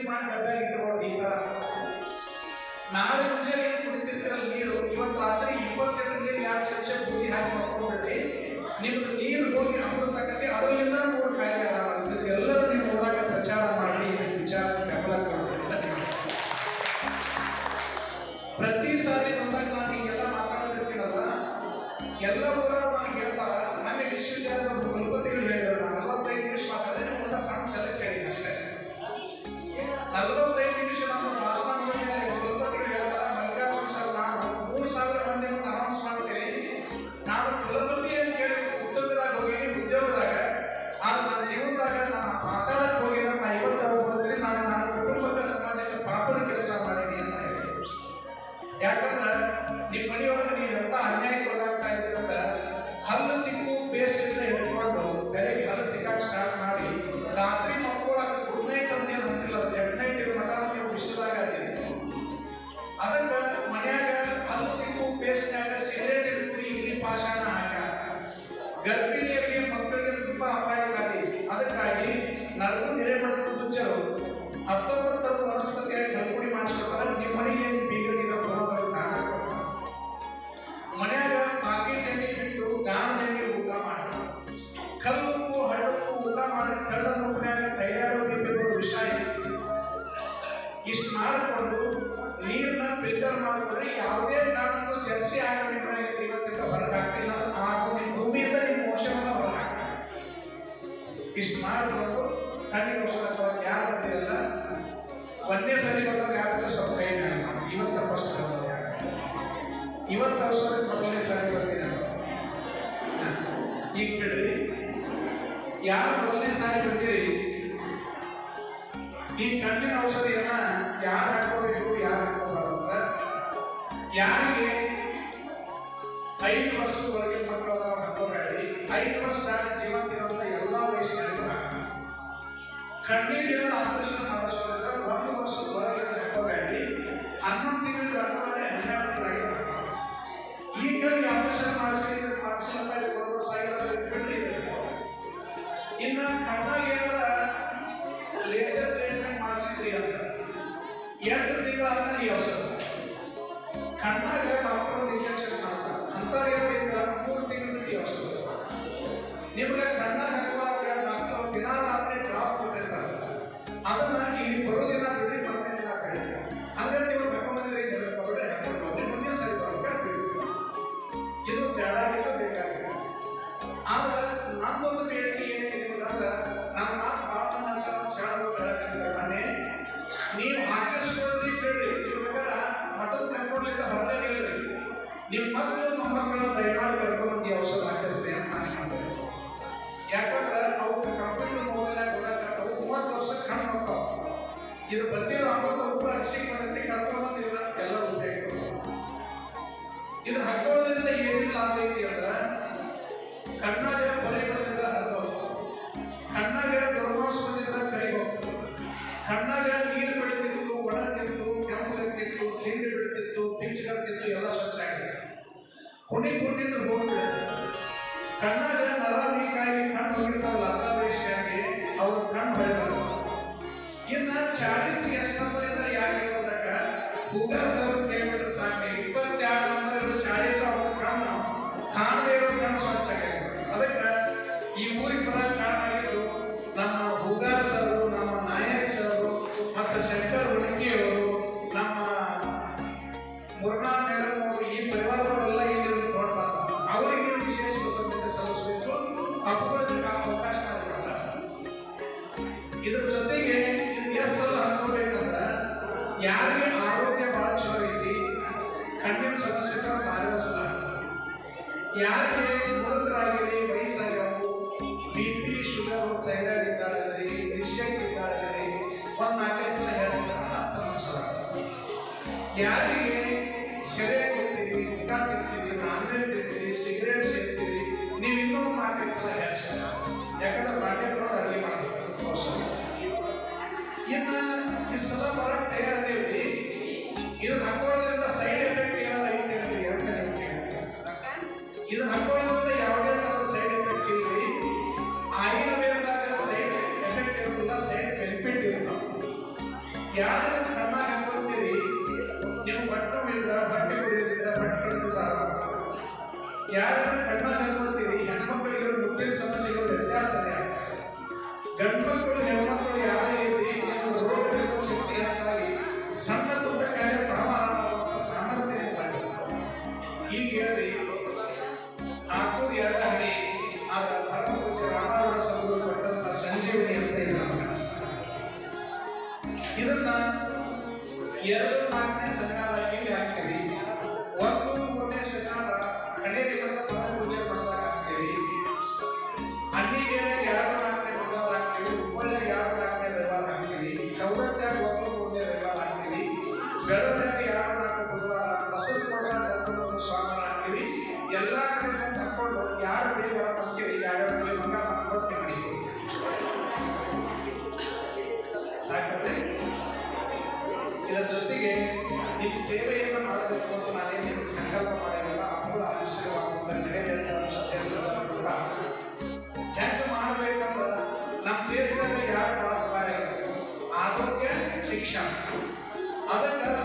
ಪೂಜೆ ಮಾಡಿ ಡಬ್ಬಾಗಿ ಇಟ್ಕೊಳ್ಳಿ ಈ ತರ ನಾಳೆ ಮುಂಜಾನೆ ಕುಡಿತಿರ್ತಿರಲ್ಲ ನೀರು. ಇವತ್ತು ರಾತ್ರಿ ಇಪ್ಪತ್ತೆರಡು ನೀರು ಯಾರು ಚರ್ಚೆ ಪೂಜೆ ಹಾಕಿ ಮಾಡ್ಕೊಂಡ್ಬಿಡ್ರಿ ನಿಮ್ದು ನೀರು ಹೋಗಿ ಅಮೃತಕ್ಕಂತೆ ಅದರಿಂದ ಮೂರು ಕಾಯಿಲೆ ಎಲ್ಲರೂ ನೀವು ಗೋಸ್ಕರ ಯಾರು ಬಂದಿರಲ್ಲ ಒಂದೇ ಸರಿ ಬಂದಾಗ ಯಾರು ಸ್ವಲ್ಪ ಕೈ ಇವತ್ತ ಫಸ್ಟ್ ಇವತ್ತು ಅವಸರ ಮೊದಲನೇ ಸರಿ ಬಂದಿರ ಈಗ ಬಿಡ್ರಿ ಯಾರು ಮೊದಲನೇ ಸಾರಿ ಬಂದಿರಿ? ಈ ಕಣ್ಣಿನ ಔಷಧಿಯನ್ನ ಯಾರು ಹಾಕೋಬೇಕು ಯಾರು ಹಾಕೋಬಾರಂತ ಯಾರಿಗೆ ಐದು ವರ್ಷದೊಳಗೆ ಮಕ್ಕಳು ಹಾಕೋಬೇಡಿ, ಐದು ವರ್ಷ ಜೀವಂತಿರುವಂತ ಎಲ್ಲ ವಯಸ್ಸಿನಲ್ಲೂ ಕಣ್ಣಿಗೆ ಆಪರೇಷನ್ ಮಾಡಿಸೋದ್ರೆ ಒಂದು ವರ್ಷ ಒಳಗಡೆ ತಕ್ಕೋಗಾಗಿ ಹನ್ನೊಂದು ತಿಂಗಳು ಕಳೆದ್ರೆ ಹನ್ನೆರಡು ತಿಂಗಳು ಈಗ ಆಪರೇಷನ್ ಮಾಡಿಸಿ ಮಾಡಿಸಿಲ್ಲ ಒಂದು ವರ್ಷ ಆಗಿರೋದ್ರಲ್ಲಿ ಇನ್ನು ಕಣ್ಣಾಗ ಲೇಸರ್ ಟ್ರೀಟ್ಮೆಂಟ್ ಮಾಡಿಸಿದ್ರಿ ಅಂತ. ಎಂಟು ತಿಂಗಳಾದ್ರೆ ಈ ವರ್ಷ ಕಣ್ಣಾಗ ಡಾಕ್ಟರ್ ಇಂಜೆಕ್ಷನ್ ಮಾಡ್ತಾರೆ. ಅಂತಾರೆ ಮೂರು ತಿಂಗಳು ಈ ವರ್ಷ ನಿಮ್ಗೆ Yeah. ಕಣ್ಣಿನ ಸಮಸ್ಯೆ ಆರೋಗ್ಯ ಯಾರಿಗೆ ಮುಳುಗರಾಗಿರಿ ವಯಸ್ಸಾಗವು ಬಿ ಪಿ ಶುಗರು ಥೈರಾಯ್ಡ್ ಇದ್ದಾಳಂದ್ರಿ ನಿಶಕ್ತಿ ಇದ್ದಾಳಂದ್ರಿ ಒಂದು ನಾಲ್ಕೈದು ಸಲ ಹೇಳ್ಸ್ತಾರೆ ಯಾರಿಗೆ ಶರೀರ ಕೊಡ್ತೀರಿ ಊಟ ತಿಂತೀರಿ ನಾನ್ ವೆಜ್ ತಿಂತೀರಿ ಸಿಗರೇಟ್ ಸೇರ್ತೀರಿ ನೀವು ಇನ್ನೂ ನಾಲ್ಕೈದು ಸಲ ಹೇಳ್ಸ್ತಾರೆ ಯಾಕಂದ್ರೆ ಅಡುಗೆ ಮಾಡಬೇಕು ಅವಶ್ಯಕ. ಇನ್ನು ಈ ಸಲ ಬರಕ್ಕೆ ತಯಾರಿ ಗಂಡು ಮಕ್ಕಳು ಹೆಣ್ಮಕ್ಳು ಇದರ ಜೊತೆಗೆ ನಿಮ್ ಸೇವೆಯನ್ನು ಮಾಡಬೇಕು ಅಂತ ನಾನೇನು ನಿಮ್ಗೆ ಸಂಕಲ್ಪ ಮಾಡಿರಲ್ಲ ಮೂಲ ಆಶೀರ್ವಾದ ಕೂಡ ಹೆಂಗೆ ಮಾಡಬೇಕಂದ್ರೆ ನಮ್ಮ ದೇಶದಲ್ಲಿ ಯಾರು ಬಳಸ್ತಾರೆ? ಆರೋಗ್ಯ, ಶಿಕ್ಷಣ. ಅದಕ್ಕೆ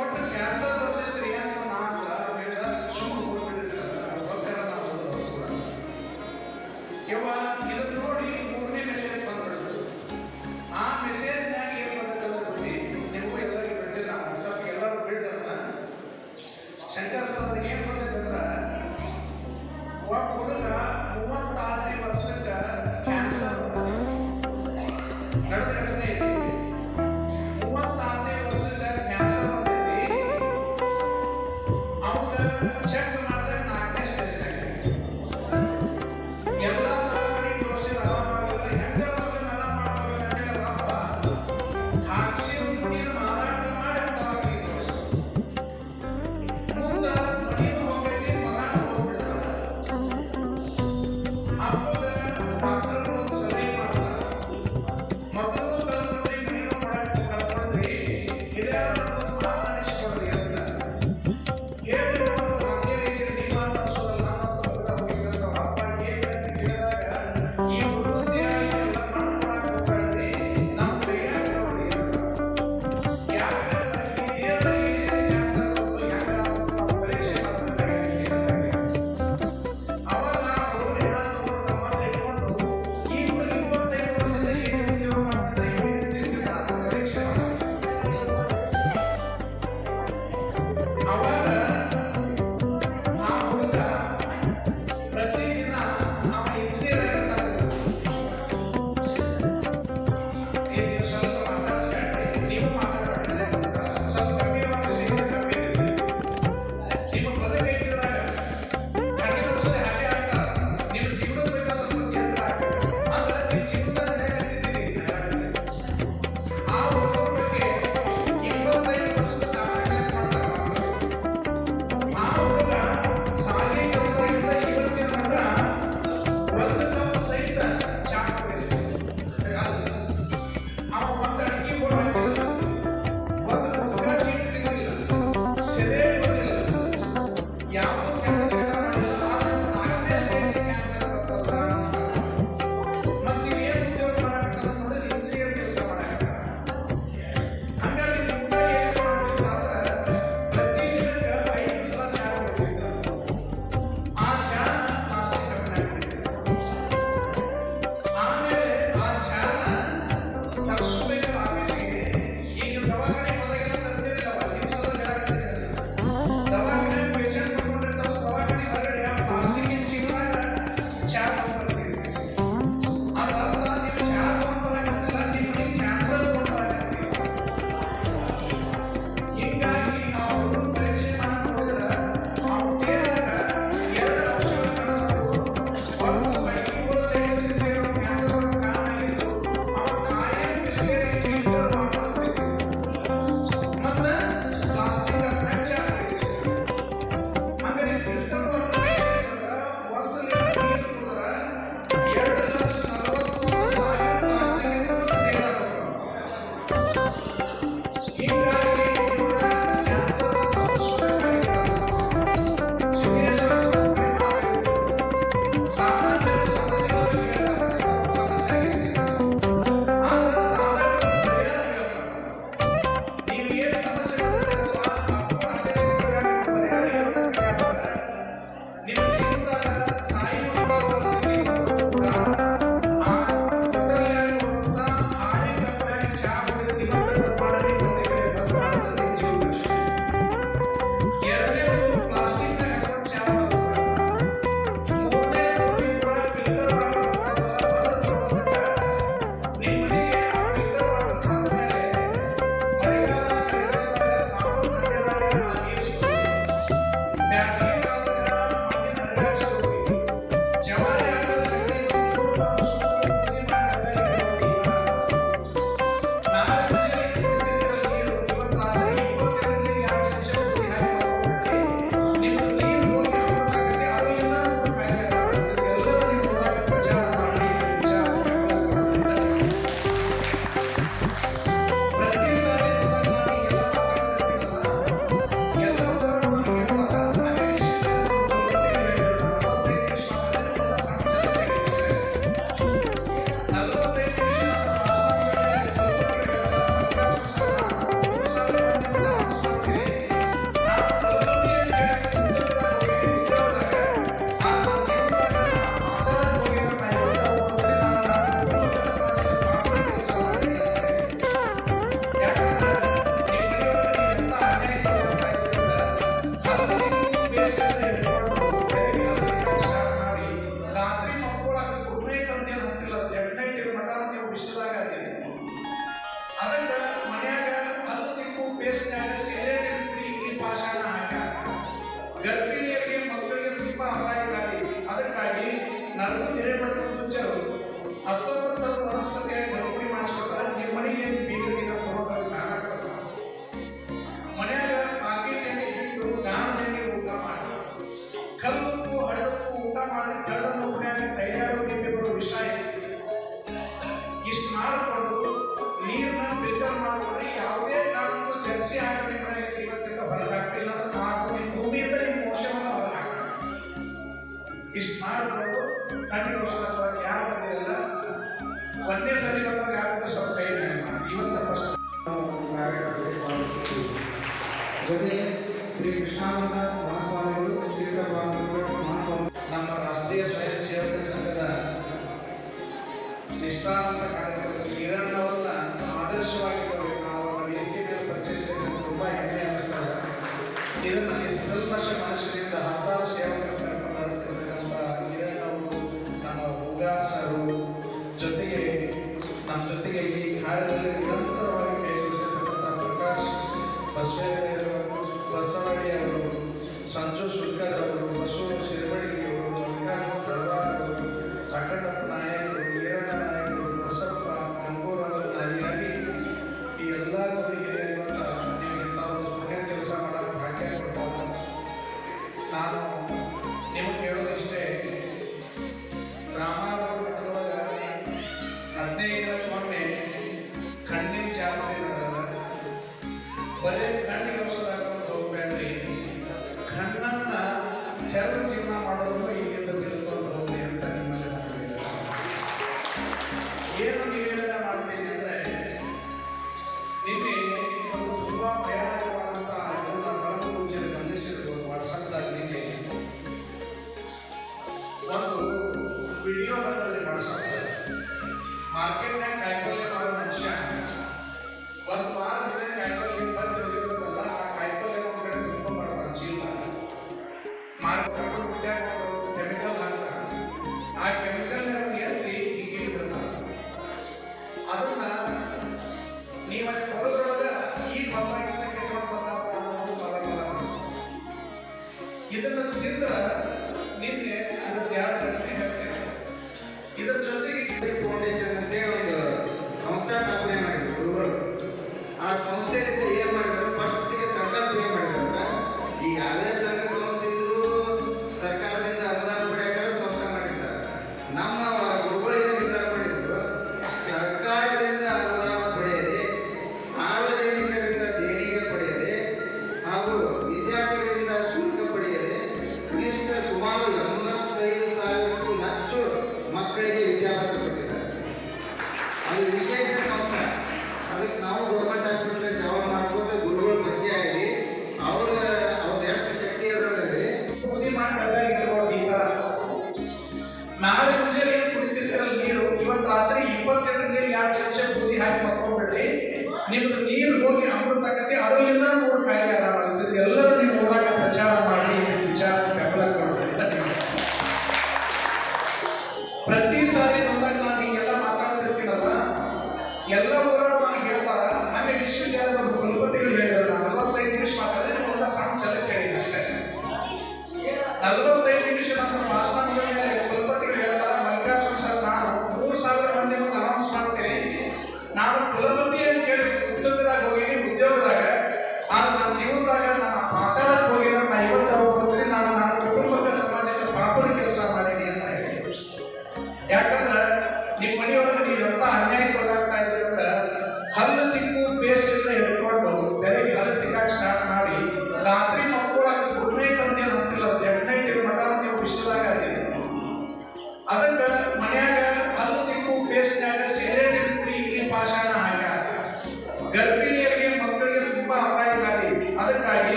what Yes.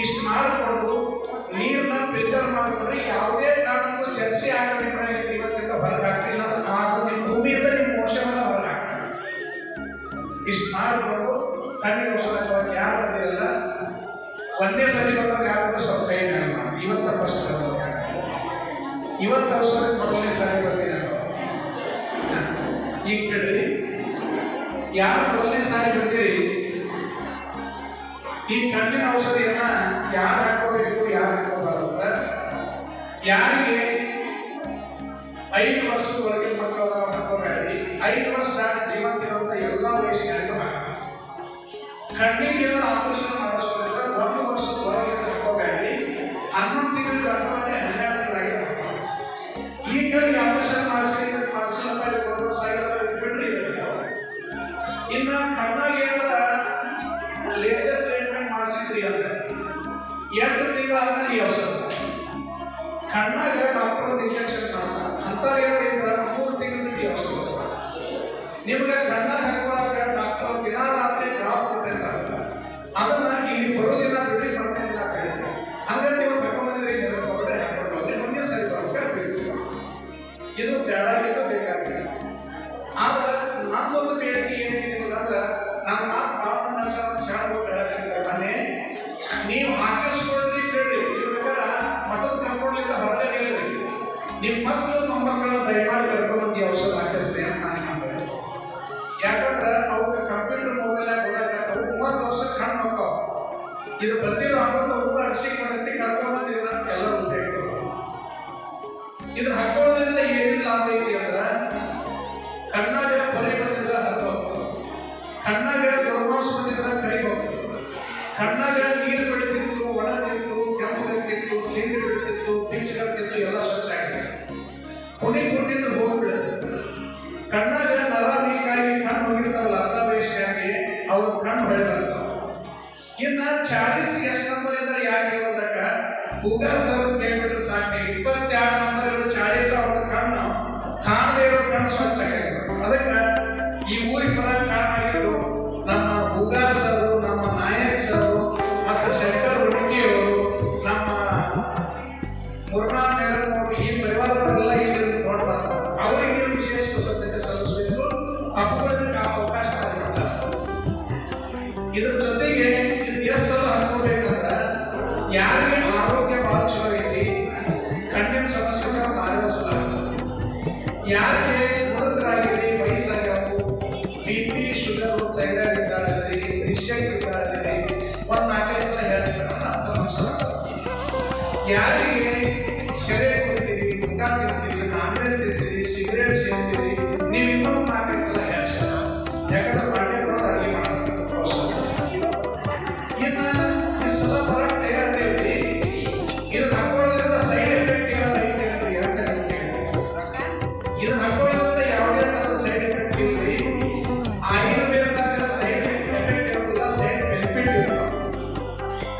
ಇಷ್ಟು ಮಾಡಿಕೊಂಡು ನೀರನ್ನ ಫಿಲ್ಟರ್ ಮಾಡಿಕೊಂಡ್ರೆ ಯಾವುದೇ ಕಾರಣಕ್ಕೂ ಚರ್ಚೆ ಆಗಬೇಕು ಇವತ್ತಿಂದ ಹೊರಗಾಗ್ತಿಲ್ಲ. ಆಗ ನಿಮ್ಮ ಭೂಮಿಯಿಂದ ನಿಮ್ಮ ಮೋಶವನ್ನು ಹೊರಗಾಗ್ತದೆ. ಇಷ್ಟು ಮಾಡಿಕೊಂಡು ಕಣ್ಣಿನ ಕಣ್ಣಿಗೋಸ್ಕರವಾಗಿ ಯಾರು ಬಂದಿರಲ್ಲ? ಒಂದೇ ಸರಿ ಬಂದಾಗ ಯಾರು ಸ್ವಲ್ಪ ಕೈ ಮೇಲೆ ಇವತ್ತು ಫಸ್ಟ್ ಇವತ್ತು ಅವಸರ ಮೊದಲನೇ ಸಾರಿ ಬರ್ತೀನಿ ಈಗ ಕೇಳಿ, ಯಾರು ಮೊದಲನೇ ಸಾರಿ ಬರ್ತೀರಿ ಈ ಕಣ್ಣಿನ ಔಷಧಿಯನ್ನ ಯಾರು ಹಾಕೋಬೇಕು ಯಾರು ಹಾಕೋಬಾರಂತ ಯಾರಿಗೆ ಐದು ವರ್ಷ ಒಳಗಿನ ಮಕ್ಕಳು ಹಾಕೋಬೇಡಿ ಐದು ವರ್ಷ ಜೀವಂತಿರುವಂತ ಎಲ್ಲ ವಯಸ್ಸಿನಲ್ಲೂ ಕಣ್ಣಿಗೆ ಆಪರೇಷನ್ ಮಾಡ್ಕೊ ಇದು ಪ್ರತಿಯೊಂದು ಹಣ್ಣು ಒಬ್ಬರು ಅಡಿಸಿ ಕೊಡತ್ತೆ ಕರ್ಕೊಂಡು ಇದ್ರ ಎಲ್ಲ ಮುಂದೆ ಇಟ್ಕೊಂಡು ಇದ್ರ Yes.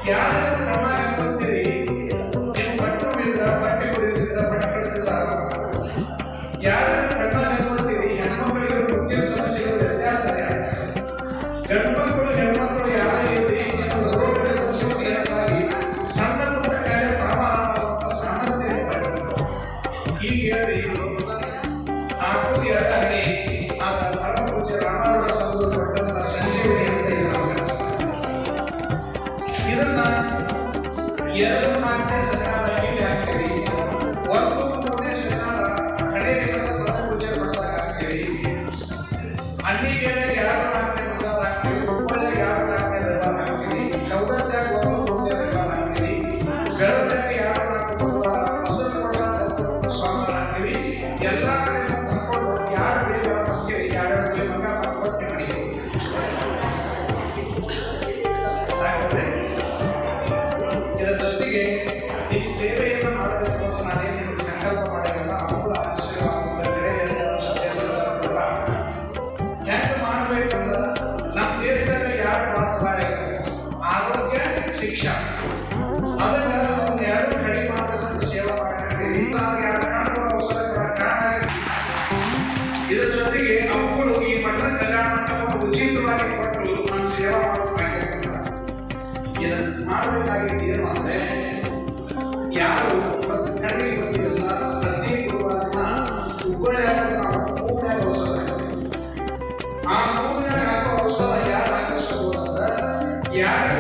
Yeah. criada